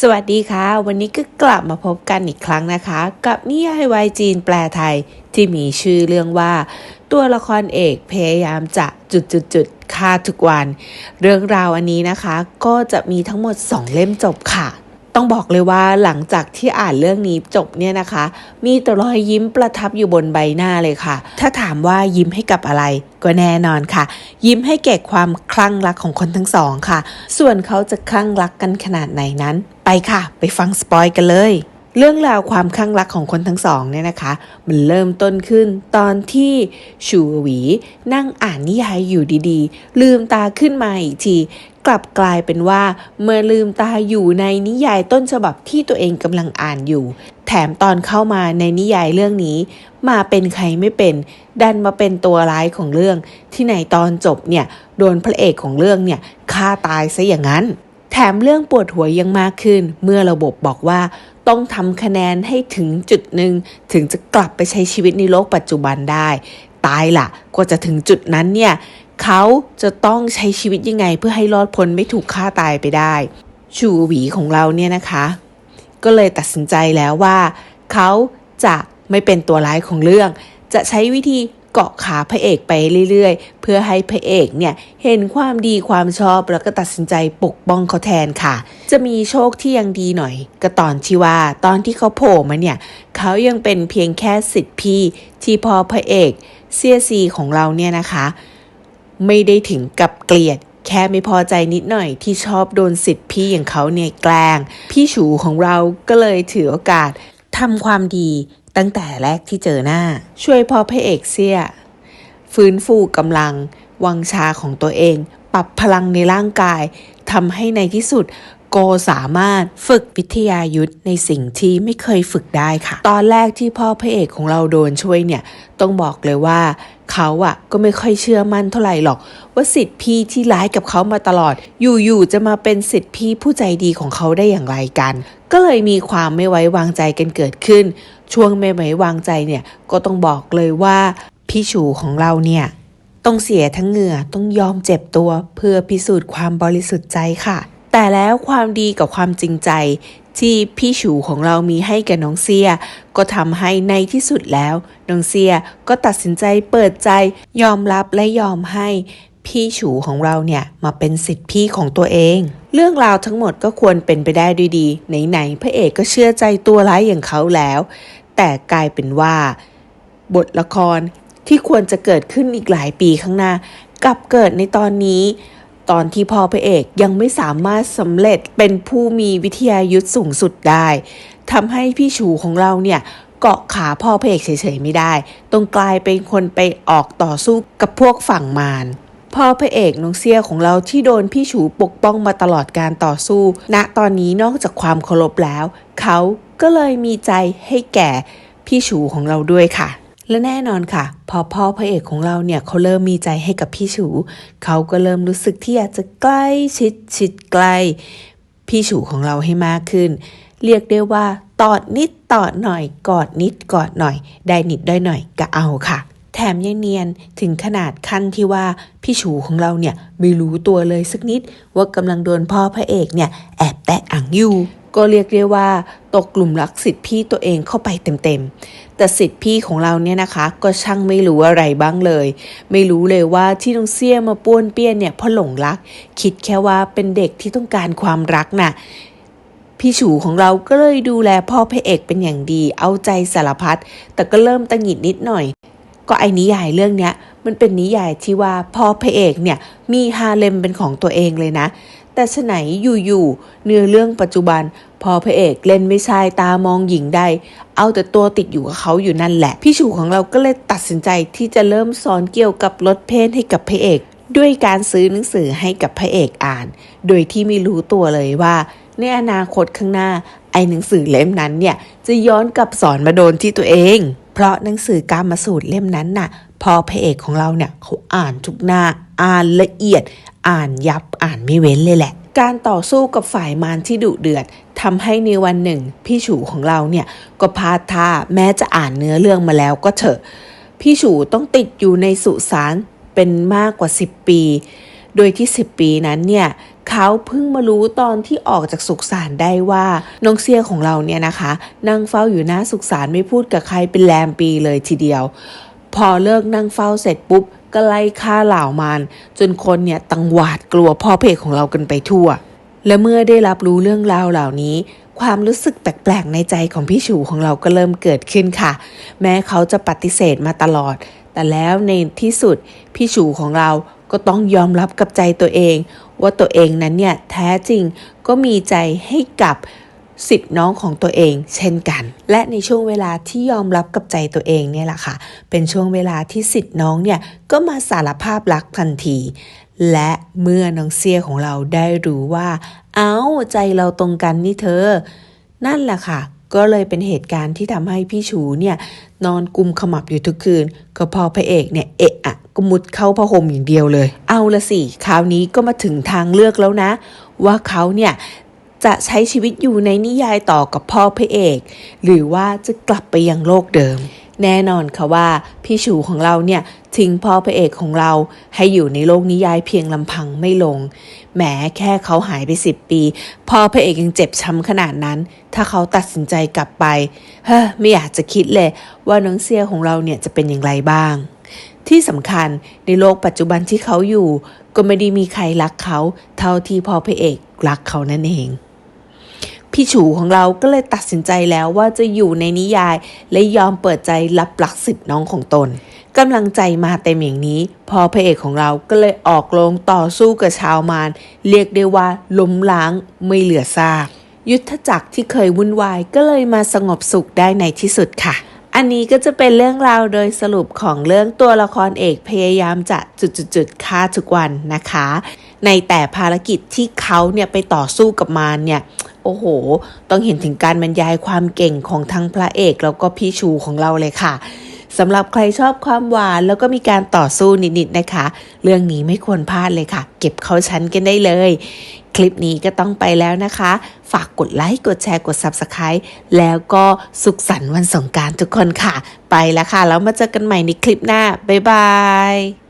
สวัสดีค่ะ วันนี้ก็กลับมาพบกันอีกครั้งนะคะ กับนิยายวายจีนแปลไทยที่มีชื่อเรื่องว่า ตัวละครเอกพยายามจะจุดจุดจุดฆ่าทุกวัน เรื่องราวอันนี้นะคะ ก็จะมีทั้งหมด 2 เล่มจบค่ะ ต้องบอกเลยว่าหลังจากที่อ่านเรื่องนี้จบเนี่ยนะคะ มีแต่รอยยิ้มประทับอยู่บนใบหน้าเลยค่ะ ถ้าถามว่ายิ้มให้กับอะไรก็แน่นอนค่ะ ยิ้มให้แก่ความคลั่งรักของคนทั้งสองค่ะ ส่วนเขาจะคลั่งรักกันขนาดไหนนั้น ไปค่ะ ไปฟังสปอยกันเลย เรื่องราวความคลั่งรักของคนทั้งสองเนี่ยนะคะ มันเริ่มต้นขึ้นตอนที่ชูหวีนั่งอ่านนิยายอยู่ดีๆ ลืมตาขึ้นมาอีกทีกลับกลายเป็นว่าเมื่อลืมตาอยู่ในนิยายต้นฉบับที่ตัวเองกำลังอ่านอยู่ แถมตอนเข้ามาในนิยายเรื่องนี้ มาเป็นใครไม่เป็น ดันมาเป็นตัวร้ายของเรื่อง ที่ในตอนจบเนี่ยโดนพระเอกของเรื่องเนี่ยฆ่าตายซะอย่างนั้น แถมเรื่องปวดหัวยังมากขึ้น เมื่อระบบบอกว่าต้องทำคะแนนให้ถึงจุดหนึ่ง ถึงจะกลับไปใช้ชีวิตในโลกปัจจุบันได้ ตายละกว่าจะถึงจุดนั้นเนี่ยเขาจะต้องใช้ชีวิตยังไง เพื่อให้รอดพ้นไม่ถูกฆ่าตายไปได้ ชูหวีของเราเนี่ยนะคะ ก็เลยตัดสินใจแล้วว่า เขาจะไม่เป็นตัวร้ายของเรื่อง จะใช้วิธี เกาะขาพระเอกไปเรื่อยๆ เพื่อให้พระเอกเนี่ยเห็นความดีความชอบแล้วก็ตัดสินใจปกป้องเขาแทนค่ะ จะมีโชคที่ยังดีหน่อย ก็ตอนที่ว่าตอนที่เขาโผล่มาเนี่ยเขายังเป็นเพียงแค่สิทธิพี่ที่พอพระเอกเซียซีของเราเนี่ยนะคะ ไม่ได้ถึงกับเกลียดแค่ไม่พอใจนิดหน่อยที่ชอบโดนสิทธิ์พี่อย่างเขาเนี่ยแกล้ง พี่ฉูของเราก็เลยถือโอกาสทำความดี ตั้งแต่แรกที่เจอหน้า ช่วยพ่อพระเอกเสียฟื้นฟูกำลัง วังชาของตัวเอง ปรับพลังในร่างกายทำให้ในที่สุดโกสามารถฝึกวิทยายุทธในสิ่งที่ไม่เคยฝึกได้ค่ะ ตอนแรกที่พ่อพระเอกของเราโดนช่วยเนี่ย ต้องบอกเลยว่าเขาอะก็ไม่ค่อยเชื่อมั่นเท่าไหร่หรอก ว่าสิทธิ์พี่ที่ร้ายกับเขามาตลอด อยู่ๆจะมาเป็นสิทธิ์พี่ผู้ใจดีของเขาได้อย่างไรกัน ก็เลยมีความไม่ไว้วางใจกันเกิดขึ้น ช่วงไม่ไว้วางใจเนี่ยก็ต้องบอกเลยว่าพี่ฉูของเราเนี่ยต้องเสียทั้งเหงื่อต้องยอมเจ็บตัวเพื่อพิสูจน์ความบริสุทธิ์ใจค่ะ แต่แล้วความดีกับความจริงใจ ที่พี่ฉูของเรามีให้แก่น้องเซีย ก็ทำให้ในที่สุดแล้ว น้องเซียก็ตัดสินใจเปิดใจ ยอมรับและยอมให้พี่ฉูของเราเนี่ยมาเป็นสิทธิพี่ของตัวเอง เรื่องราวทั้งหมดก็ควรเป็นไปได้ด้วยดี ไหนๆพระเอกก็เชื่อใจตัวร้ายอย่างเขาแล้ว แต่กลายเป็นว่า บทละครที่ควรจะเกิดขึ้นอีกหลายปีข้างหน้ากลับเกิดในตอนนี้ ตอนที่พ่อพระเอกยังไม่สามารถสำเร็จเป็นผู้มีวิทยายุทธสูงสุดได้ทำให้พี่ชูของเราเนี่ยเกาะขาพ่อพระเอกเฉยๆไม่ได้ ต้องกลายเป็นคนไปออกต่อสู้กับพวกฝั่งมาร พ่อพระเอกน้องเซียของเราที่โดนพี่ฉูปกป้องมาตลอดการต่อสู้ ณตอนนี้นอกจากความเคารพแล้ว เขาก็เลยมีใจให้แก่พี่ฉูของเราด้วยค่ะ และแน่นอนค่ะ พอพ่อพระเอกของเราเนี่ยเขาเริ่มมีใจให้กับพี่ฉูเขาก็เริ่มรู้สึกที่อยากจะใกล้ชิดชิดใกล้ พี่ฉูของเราให้มากขึ้น เรียกได้ว่าตอดนิดตอดหน่อยกอดนิดกอดหน่อย ได้นิดได้หน่อยก็เอาค่ะ แถมยังเนียนถึงขนาดขั้นที่ว่าพี่ฉูของเราเนี่ยไม่รู้ตัวเลยสักนิด ว่ากำลังโดนพ่อพระเอกเนี่ยแอบแตะอังอยู่ก็เรียกได้ว่าตกกลุ่มรักสิทธิพี่ตัวเองเข้าไปเต็มๆ แต่สิทธิพี่ของเราเนี่ยนะคะ ก็ช่างไม่รู้อะไรบ้างเลย ไม่รู้เลยว่าที่น้องเสี้ยมาป้วนเปี้ยนเนี่ยเพราะหลงรัก คิดแค่ว่าเป็นเด็กที่ต้องการความรักน่ะพี่ฉูของเราก็เลยดูแลพ่อพระเอกเป็นอย่างดี เอาใจสารพัดแต่ก็เริ่มตังหงิดนิดหน่อย ก็ไอ้นิยายเรื่องเนี้ยมันเป็นนิยายที่ว่าพอพระเอกเนี่ยมีฮาเลมเป็นของตัวเองเลยนะ แต่ฉะไหนอยู่ๆเนื้อเรื่องปัจจุบัน พอพระเอกเล่นไม่ชายตามองหญิงได้เอาแต่ตัวติดอยู่กับเขาอยู่นั่นแหละ พี่ฉูของเราก็เลยตัดสินใจที่จะเริ่มสอนเกี่ยวกับลดเพศให้กับพระเอก ด้วยการซื้อหนังสือให้กับพระเอกอ่าน โดยที่ไม่รู้ตัวเลยว่า ในอนาคตข้างหน้าไอ้หนังสือเล่มนั้นเนี่ยจะย้อนกลับสอนมาโดนที่ตัวเอง เพราะหนังสือการมาสูตรเล่มนั้นน่ะ พอพระเอกของเราเนี่ยเขาอ่านทุกหน้าอ่านละเอียด อ่านยับอ่านไม่เว้นเลยแหละ การต่อสู้กับฝ่ายมารที่ดุเดือดทำให้ในวันหนึ่ง พี่ฉูของเราเนี่ยก็พลาดท่าแม้จะอ่านเนื้อเรื่องมาแล้วก็เถอะ พี่ฉูต้องติดอยู่ในสุสานเป็นมากกว่า 10 ปี โดยที่ 10 ปีนั้นเนี่ย เขาเพิ่งมารู้ตอนที่ออกจากสุสานได้ว่าน้องเซียของเราเนี่ยนะคะนั่งเฝ้าอยู่หน้าสุสานไม่พูดกับใครเป็นแรมปีเลยทีเดียว พอเลิกนั่งเฝ้าเสร็จปุ๊บก็ไล่ฆ่าเหล่ามานจนคนเนี่ยตังหวาดกลัวพ่อเพจของเรากันไปทั่ว และเมื่อได้รับรู้เรื่องราวเหล่านี้ความรู้สึกแปลกๆในใจของพี่ฉูของเราก็เริ่มเกิดขึ้นค่ะ แม้เขาจะปฏิเสธมาตลอด แต่แล้วในที่สุดพี่ฉูของเราก็ต้องยอมรับกับใจตัวเอง ว่าตัวเองนั้นเนี่ยแท้จริงก็มีใจให้กับสิทธิ์น้องของตัวเองเช่นกัน และในช่วงเวลาที่ยอมรับกับใจตัวเองเนี่ยแหละค่ะ เป็นช่วงเวลาที่สิทธิ์น้องเนี่ยก็มาสารภาพรักทันที และเมื่อน้องเซียของเราได้รู้ว่า เอ้าใจเราตรงกันนี่เธอ นั่นแหละค่ะ ก็เลยเป็นเหตุการณ์ที่ทำให้พี่ชูเนี่ยนอนกุมขมับอยู่ทุกคืน ก็พอพระเอกเนี่ยเอะอะก็มุดเข้าผ้าห่มอย่างเดียวเลย เอาละสิคราวนี้ก็มาถึงทางเลือกแล้วนะ ว่าเขาเนี่ยจะใช้ชีวิตอยู่ในนิยายต่อกับพ่อพระเอก หรือว่าจะกลับไปยังโลกเดิม แน่นอนค่ะว่าพี่ชูของเราเนี่ยทิ้งพ่อพระเอกของเราให้อยู่ในโลกนิยายเพียงลำพังไม่ลง แหมแค่เขาหายไปสิบปีพ่อพระเอกยังเจ็บช้ำขนาดนั้น ถ้าเขาตัดสินใจกลับไป เฮ้อไม่อยากจะคิดเลย ว่าน้องเซียของเราเนี่ยจะเป็นอย่างไรบ้าง ที่สำคัญในโลกปัจจุบันที่เขาอยู่ ก็ไม่ได้มีใครรักเขา เท่าที่พ่อพระเอกรักเขานั่นเองพี่ฉูของเราก็เลยตัดสินใจแล้วว่าจะอยู่ในนิยาย และยอมเปิดใจรับหลักสิทธิ์น้องของตน กำลังใจมาเต็มอย่างนี้ พอพระเอกของเราก็เลยออกโรงต่อสู้กับชาวมารเรียกได้ว่าล้มล้างไม่เหลือซากยุทธจักรที่เคยวุ่นวายก็เลยมาสงบสุขได้ในที่สุดค่ะ อันนี้ก็จะเป็นเรื่องราวโดยสรุปของเรื่องตัวละครเอกพยายามจะจุดๆๆฆ่าทุกวันนะคะ ในแต่ภารกิจที่เขาเนี่ยไปต่อสู้กับมารเนี่ยโอ้โห ต้องเห็นถึงการบรรยายความเก่งของทั้งพระเอกแล้วก็พี่ชูของเราเลยค่ะ สำหรับใครชอบความหวานแล้วก็มีการต่อสู้นิดๆนะคะ เรื่องนี้ไม่ควรพลาดเลยค่ะ เก็บเข้าชั้นกันได้เลย คลิปนี้ก็ต้องไปแล้วนะคะ ฝากกดไลค์กดแชร์กด Subscribe แล้วก็สุขสันต์วันสงการทุกคนค่ะ ไปแล้วค่ะ แล้วมาเจอกันใหม่ในคลิปหน้า บ๊ายบาย